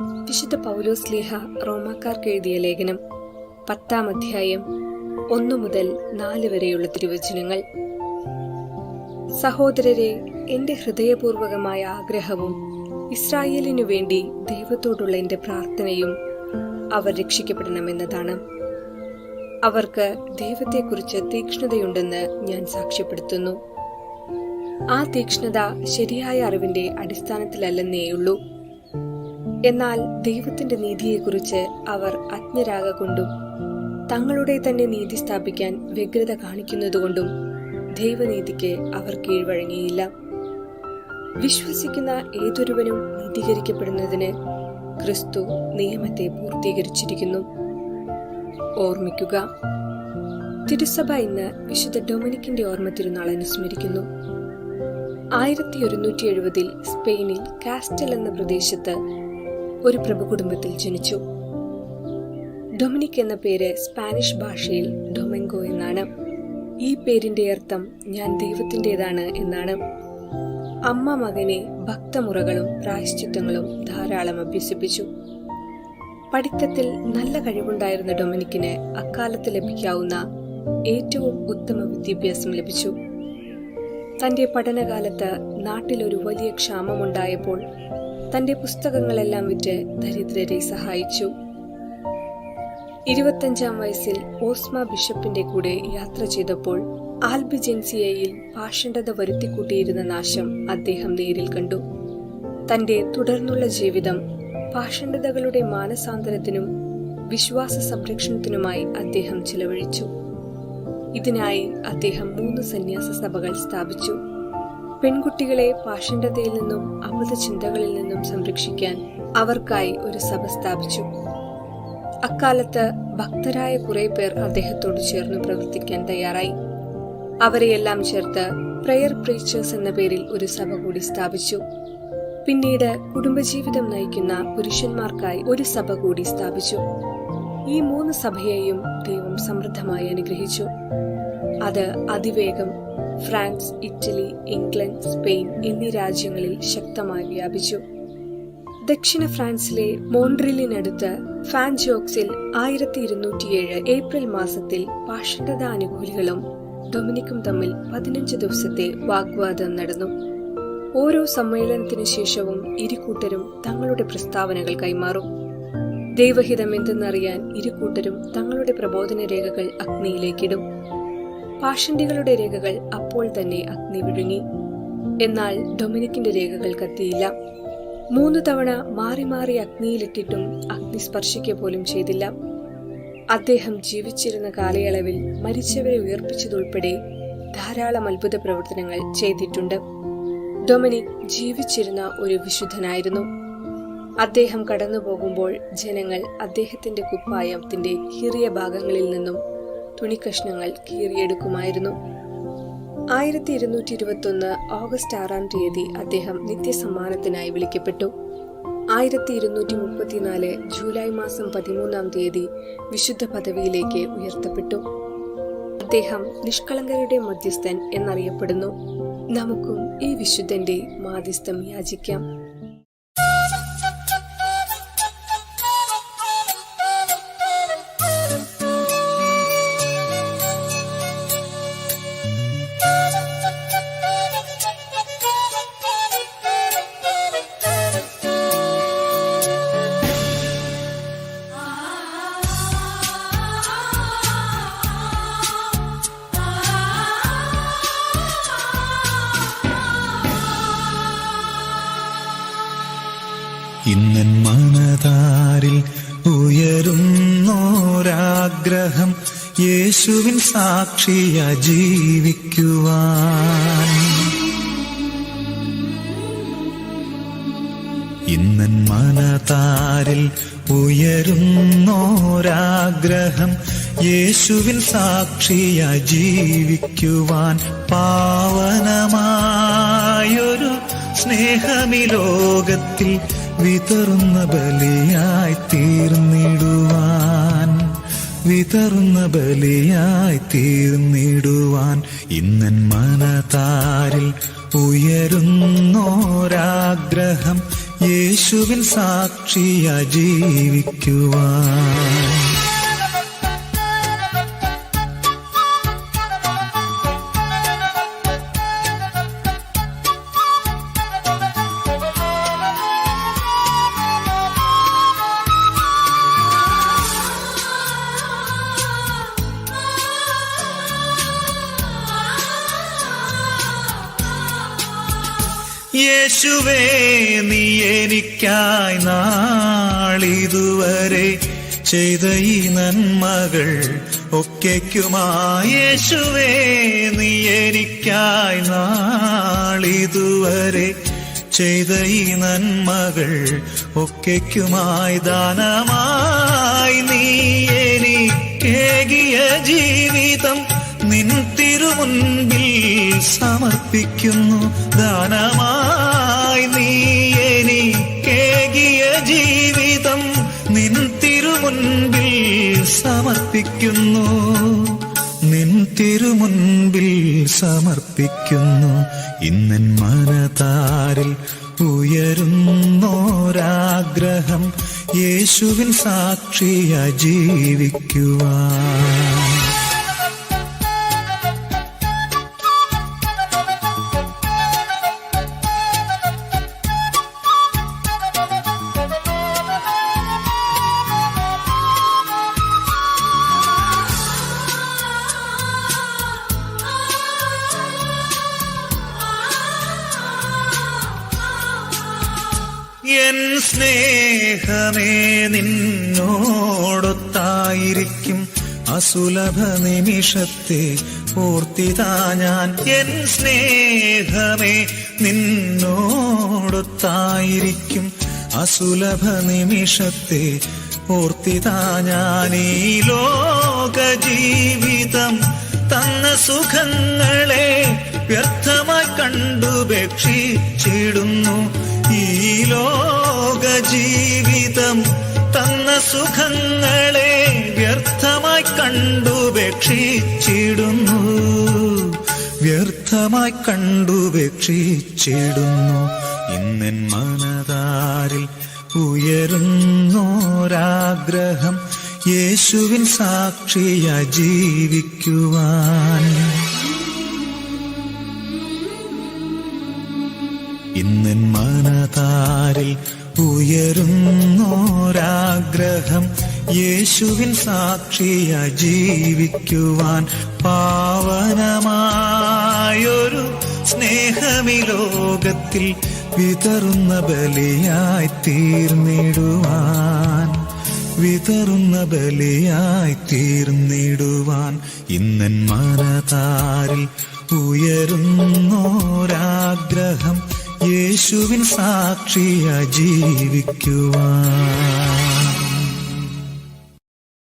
വിശുദ്ധ പൗലോസ് ലേഹ റോമാക്കാർക്ക് എഴുതിയ ലേഖനം പത്താം അധ്യായം ഒന്നു മുതൽ നാല് വരെയുള്ള തിരുവചനങ്ങൾ. സഹോദരരെ എന്റെ ഹൃദയപൂർവകമായ ആഗ്രഹവും ഇസ്രായേലിനു വേണ്ടി ദൈവത്തോടുള്ള എന്റെ പ്രാർത്ഥനയും അവർ രക്ഷിക്കപ്പെടണമെന്നതാണ്. അവർക്ക് ദൈവത്തെക്കുറിച്ച് തീക്ഷ്ണതയുണ്ടെന്ന് ഞാൻ സാക്ഷ്യപ്പെടുത്തുന്നു. ആ തീക്ഷ്ണത ശരിയായ അറിവിന്റെ അടിസ്ഥാനത്തിലല്ലെന്നേയുള്ളൂ. എന്നാൽ ദൈവത്തിന്റെ നീതിയെക്കുറിച്ച് അവർ അജ്ഞരാകൊണ്ടും തങ്ങളുടെ തന്നെ നീതി സ്ഥാപിക്കാൻ വ്യഗ്രത കാണിക്കുന്നതുകൊണ്ടും ദൈവനീതിക്ക് അവർ കീഴ്വഴങ്ങിയില്ല. വിശ്വസിക്കുന്ന ഏതൊരുവനും നീതീകരിക്കപ്പെടുന്നതിന് ക്രിസ്തു നിയമത്തെ പൂർത്തീകരിച്ചിരിക്കുന്നു. ഓർമ്മിക്കുക തിരുസഭ ഇന്ന് വിശുദ്ധ ഡൊമിനിക്കിന്റെ ഓർമ്മ തിരുനാൾ അനുസ്മരിക്കുന്നു. ആയിരത്തി ഒരുന്നൂറ്റി എഴുപതിൽ സ്പെയിനിൽ കാസ്റ്റൽ എന്ന പ്രദേശത്ത് ഒരു പ്രഭു കുടുംബത്തിൽ ജനിച്ചു. ഡൊമിനിക് എന്ന പേര് സ്പാനിഷ് ഭാഷയിൽ ഡൊമെങ്കോ എന്നാണ്. ഈ പേരിന്റെ അർത്ഥം ഞാൻ ദൈവത്തിന്റെതാണ് എന്നാണ്. അമ്മ മകനെ ഭക്തമുറകളും പ്രായശ്ചിത്തങ്ങളും ധാരാളം അഭ്യസിപ്പിച്ചു. പഠിത്തത്തിൽ നല്ല കഴിവുണ്ടായിരുന്ന ഡൊമിനിക്കിന് അക്കാലത്ത് ലഭിക്കാവുന്ന ഏറ്റവും ഉത്തമ വിദ്യാഭ്യാസം ലഭിച്ചു. തന്റെ പഠനകാലത്ത് നാട്ടിലൊരു വലിയ ക്ഷാമമുണ്ടായപ്പോൾ തന്റെ പുസ്തകങ്ങളെല്ലാം വിറ്റ് ദരിദ്രരെ സഹായിച്ചു. ഇരുപത്തഞ്ചാം വയസ്സിൽ ഓസ്മ ബിഷപ്പിന്റെ കൂടെ യാത്ര ചെയ്തപ്പോൾ ആൽബിജൻസിയയിൽ ഭാഷണ്ഡത വരുത്തിക്കൂട്ടിയിരുന്ന നാശം അദ്ദേഹം നേരിൽ കണ്ടു. തന്റെ തുടർന്നുള്ള ജീവിതം പാഷണ്ഡതകളുടെ മാനസാന്തരത്തിനും വിശ്വാസ സംരക്ഷണത്തിനുമായി അദ്ദേഹം ചിലവഴിച്ചു. ഇതിനായി അദ്ദേഹം മൂന്ന് സന്യാസ സഭകൾ സ്ഥാപിച്ചു. പെൺകുട്ടികളെ പാഷണ്ഡതയിൽ നിന്നും അമൃത ചിന്തകളിൽ നിന്നും സംരക്ഷിക്കാൻ അവർക്കായി ഒരു സഭ സ്ഥാപിച്ചു. അക്കാലത്ത് ഭക്തരായ കുറെ പേർ അദ്ദേഹത്തോട് ചേർന്ന് പ്രവർത്തിക്കാൻ തയ്യാറായി. അവരെയെല്ലാം ചേർത്ത് പ്രയർ പ്രീച്ചേഴ്സ് എന്ന പേരിൽ ഒരു സഭ കൂടി സ്ഥാപിച്ചു. പിന്നീട് കുടുംബജീവിതം നയിക്കുന്ന പുരുഷന്മാർക്കായി ഒരു സഭ കൂടി സ്ഥാപിച്ചു. ഈ മൂന്ന് സഭയെയും ദൈവം സമൃദ്ധമായി അനുഗ്രഹിച്ചു. അത് അതിവേഗം ഫ്രാൻസ് ഇറ്റലി ഇംഗ്ലണ്ട് സ്പെയിൻ എന്നീ രാജ്യങ്ങളിൽ ശക്തമായി വ്യാപിച്ചു. ദക്ഷിണ ഫ്രാൻസിലെ മോൺട്രിലിനടുത്ത് ഫാൻജോക്സിൽ ആയിരത്തി ഇരുന്നൂറ്റിയേഴ് ഏപ്രിൽ മാസത്തിൽ പാഷണ്ഡത അനുകൂലികളും ഡൊമിനിക്കും തമ്മിൽ പതിനഞ്ച് ദിവസത്തെ വാഗ്വാദം നടന്നു. ഓരോ സമ്മേളനത്തിനു ശേഷവും ഇരുകൂട്ടരും തങ്ങളുടെ പ്രസ്താവനകൾ കൈമാറും. ദൈവഹിതം എന്തെന്നറിയാൻ ഇരുകൂട്ടരും തങ്ങളുടെ പ്രബോധന രേഖകൾ അഗ്നിയിലേക്കിടും. പാഷണ്ടികളുടെ രേഖകൾ അപ്പോൾ തന്നെ അഗ്നി വിഴുങ്ങി. എന്നാൽ ഡൊമിനിക്കിന്റെ രേഖകൾ കത്തിയില്ല. മൂന്ന് തവണ മാറി മാറി അഗ്നിയിലിട്ടിട്ടും അഗ്നി സ്പർശിക്കുക പോലും ചെയ്തില്ല. അദ്ദേഹം ജീവിച്ചിരുന്ന കാലയളവിൽ മരിച്ചവരെ ഉയർപ്പിച്ചതുൾപ്പെടെ ധാരാളം അത്ഭുത പ്രവർത്തനങ്ങൾ ചെയ്തിട്ടുണ്ട്. ഡൊമിനിക് ജീവിച്ചിരുന്ന ഒരു വിശുദ്ധനായിരുന്നു. അദ്ദേഹം കടന്നു പോകുമ്പോൾ ജനങ്ങൾ അദ്ദേഹത്തിന്റെ കുപ്പായത്തിന്റെ കീറിയ ഭാഗങ്ങളിൽ നിന്നും തുണിക്കഷ്ണങ്ങൾ കീറിയെടുക്കുമായിരുന്നു. ആയിരത്തി ഇരുന്നൂറ്റി ഇരുപത്തി ഒന്ന് ഓഗസ്റ്റ് ആറാം തീയതി അദ്ദേഹം നിത്യസമ്മാനത്തിനായി വിളിക്കപ്പെട്ടു. ആയിരത്തി ഇരുന്നൂറ്റി മുപ്പത്തിനാല് ജൂലൈ മാസം പതിമൂന്നാം തീയതി വിശുദ്ധ പദവിയിലേക്ക് ഉയർത്തപ്പെട്ടു. അദ്ദേഹം നിഷ്കളങ്കരുടെ മധ്യസ്ഥൻ എന്നറിയപ്പെടുന്നു. നമുക്കും ഈ വിശുദ്ധന്റെ മാധ്യസ്ഥം യാചിക്കാം. ഇന്നൻ മനതാരിൽ ഉയരുന്നോരാഗ്രഹം യേശുവിൻ സാക്ഷിയ ജീവിക്കുവാൻ. ഇന്നൻ മനതാരിൽ ഉയരുന്നോരാഗ്രഹം യേശുവിൻ സാക്ഷിയ ജീവിക്കുവാൻ. പാവനമായൊരു സ്നേഹമി ലോകത്തിൽ വിതറുന്ന ബലിയായി തീർന്നിടുവാൻ. വിതറുന്ന ബലിയായി തീർന്നിടുവാൻ. ഇന്നൻ മനതാരിൽ ഉയരുന്നോരാഗ്രഹം യേശുവിൽ സാക്ഷിയ ജീവിക്കുവാൻ. യേശുവേ നീ എനിക്കായി നാളിതുവരെ ചെയ്ത ഈ നന്മകൾ ഒക്കെക്കുമായി. യേശുവേ നീ എനിക്കായി നാളിതുവരെ ചെയ്ത ഈ നന്മകൾ ഒക്കെക്കുമായി. ദാനമായി നീ എനിക്കേകിയ ജീവിതം തിരുമുൻപിൽ സമർപ്പിക്കുന്നു. ദാനമായി നീ എനിക്കേകിയ ജീവിതം നിൻ തിരുമുൻപിൽ സമർപ്പിക്കുന്നു. നിൻ തിരുമുൻപിൽ സമർപ്പിക്കുന്നു. ഇന്നൻ മനതാരിൽ ഉയരുന്നോരാഗ്രഹം യേശുവിൻ സാക്ഷിയ ജീവിക്കുവാൻ. സ്നേഹമേ നിന്നോടൊത്തായിരിക്കും അസുലഭ നിമിഷത്തെ ഓർത്തിതാ ഞാൻ. എൻ സ്നേഹമേ നിന്നോടൊത്തായിരിക്കും അസുലഭ നിമിഷത്തെ ഓർത്തിതാ ഞാൻ. ഈ ലോക ജീവിതം തന്ന സുഖങ്ങളെ വ്യർത്ഥമായി കണ്ടുപേക്ഷിച്ചിടുന്നു ഈ ലോക ജീവിതം തന്ന സുഖങ്ങളെ വ്യർത്ഥമായി കണ്ടുപേക്ഷിച്ചിടുന്നു വ്യർത്ഥമായി കണ്ടുപേക്ഷിച്ചിടുന്നു ഇന്നൻ മനതാരിൽ ഉയരുന്നോരാഗ്രഹം യേശുവിൻ സാക്ഷിയ ജീവിക്കുവാൻ. ഇന്നൻ മനതാരിൽ ഉയരുന്നോരാഗ്രഹം യേശുവിൻ സാക്ഷിയ ജീവിക്കുവാൻ പാവനമായൊരു സ്നേഹമി ലോകത്തിൽ വിതറുന്ന ബലിയായി തീർന്നിടുവാൻ വിതറുന്ന ബലിയായി തീർന്നിടുവാൻ ഇന്നൻ മനതാരിൽ ഉയരുന്നോരാഗ്രഹം യേശുവിൻ സാക്ഷിയ ജീവിക്കുവാൻ.